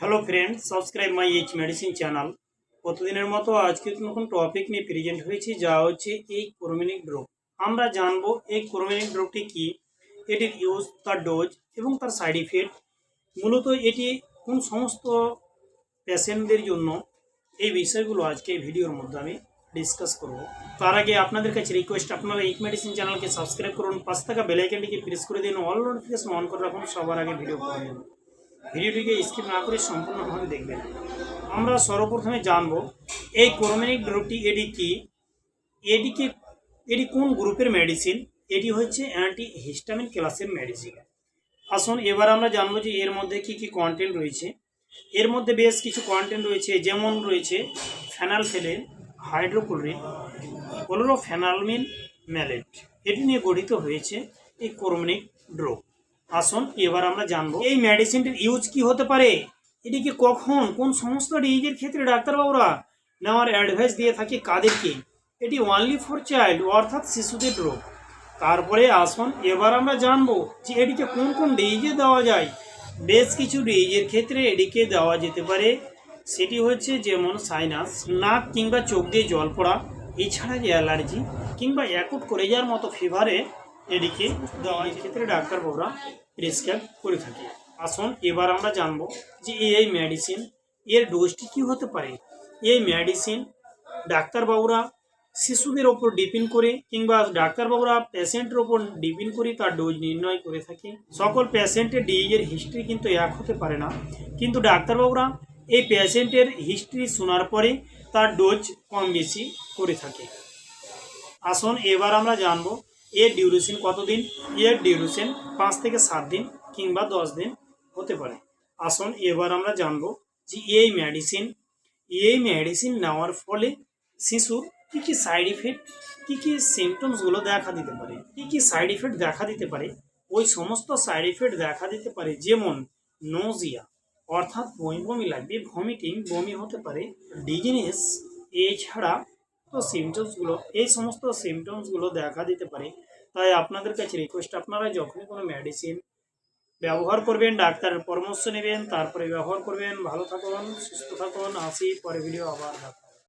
Hello friend subscribe my H medicine channel প্রতিদিনের মতো আজকে নতুন টপিক নিয়ে প্রেজেন্ট হয়েছি, যা হচ্ছে এই ক্রোমিনিক ড্রপ আমরা জানব এই ক্রোমিনিক ড্রপটি কি, এটির ইউজ তার ডোজ এবং তার সাইড ইফেক্ট মূলত এটি কোন সমস্ত পেশেন্টদের জন্য, এই বিষয়গুলো আজকে ভিডিওর মধ্যে আমি ডিসকাস করব। তার আগে আপনাদের কাছে রিকোয়েস্ট আপনারা এইচ মেডিসিন চ্যানেলকে সাবস্ক্রাইব করুন পাঁচ টাকা বেলাইকানটিকে প্রেস করে দিন অল নোটিফিকেশন অন করে রাখুন, সবার আগে ভিডিও জন্য। ভিডিওটিকে স্কিপ না করে সম্পূর্ণভাবে দেখবেন। আমরা সর্বপ্রথমে জানব, এই ক্রোমিনিক ড্রপটি এটি কি? এটিকে এটি কোন গ্রুপের মেডিসিন এটি হচ্ছে অ্যান্টি হিস্টামিন ক্লাসের মেডিসিন আসুন, এবার আমরা জানব যে এর মধ্যে কি কি কন্টেন্ট রয়েছে। এর মধ্যে বেশ কিছু কন্টেন্ট রয়েছে, যেমন রয়েছে ফেনালফেলিন হাইড্রোক্লোরিন ক্লোরোফেনালমিন ম্যালেট এটি নিয়ে গঠিত হয়েছে এই ক্রোমিনিক ড্রপ আসুন, এবার আমরা জানব। এই মেডিসিনটির ইউজ কি হতে পারে? এটিকে কখন, কোন সমস্ত ডিজিজের ক্ষেত্রে ডাক্তারবাবুরা নেওয়ার অ্যাডভাইস দিয়ে থাকে কাদেরকে? এটি অনলি ফর চাইল্ড অর্থাৎ শিশুদের রোগ। তারপরে আসুন, এবার আমরা জানব যে এটিকে কোন কোন ডিজিজে দেওয়া যায়। বেশ কিছু ডিজিজের ক্ষেত্রে এটিকে দেওয়া যেতে পারে। সেটি হচ্ছে যেমন সাইনাস নাক কিংবা চোখ দিয়ে জল পড়া, এছাড়া যে অ্যালার্জি কিংবা অ্যাকুট করে যাওয়ার মতো ফিভারে এদিকে দেওয়ার ক্ষেত্রে ডাক্তারবাবুরা প্রেসক্রাইব করে থাকে। আসুন এবার আমরা জানব যে এই মেডিসিন এর ডোজটি কী হতে পারে। এই মেডিসিন ডাক্তারবাবুরা শিশুদের ওপর ডিপেন্ড করে কিংবা ডাক্তারবাবুরা পেশেন্টের ওপর ডিপেন্ড করে তার ডোজ নির্ণয় করে থাকে। সকল পেশেন্টের ডিজিজের হিস্ট্রি কিন্তু এক হতে পারে না। কিন্তু ডাক্তারবাবুরা এই পেশেন্টের হিস্ট্রি শোনার পরে তার ডোজ কম বেশি করে থাকে। আসুন এবার আমরা জানব এর ডিউরেশন কতদিন? এর ডিউরেশন পাঁচ থেকে সাত দিন কিংবা দশ দিন হতে পারে। আসুন এবার আমরা জানব যে এই মেডিসিন এই মেডিসিন নেওয়ার ফলে শিশুর কী কী সাইড ইফেক্ট কী কী সিমটমসগুলো দেখা দিতে পারে, কী কী সাইড ইফেক্ট দেখা দিতে পারে? ওই সমস্ত সাইড ইফেক্ট দেখা দিতে পারে যেমন নোজিয়া অর্থাৎ বমি বমি লাগবে ভমিটিং বমি হতে পারে ডিজিনেস এছাড়া তো সিমটমসগুলো এই সমস্ত সিমটমসগুলো দেখা দিতে পারে তাই আপনাদের কাছে রিকোয়েস্ট আপনারা যখনই কোনো মেডিসিন ব্যবহার করবেন ডাক্তারের পরামর্শ নেবেন, তারপরে ব্যবহার করবেন, ভালো থাকুন, সুস্থ থাকুন, আসি, পরে ভিডিও আবার দেখা হবে।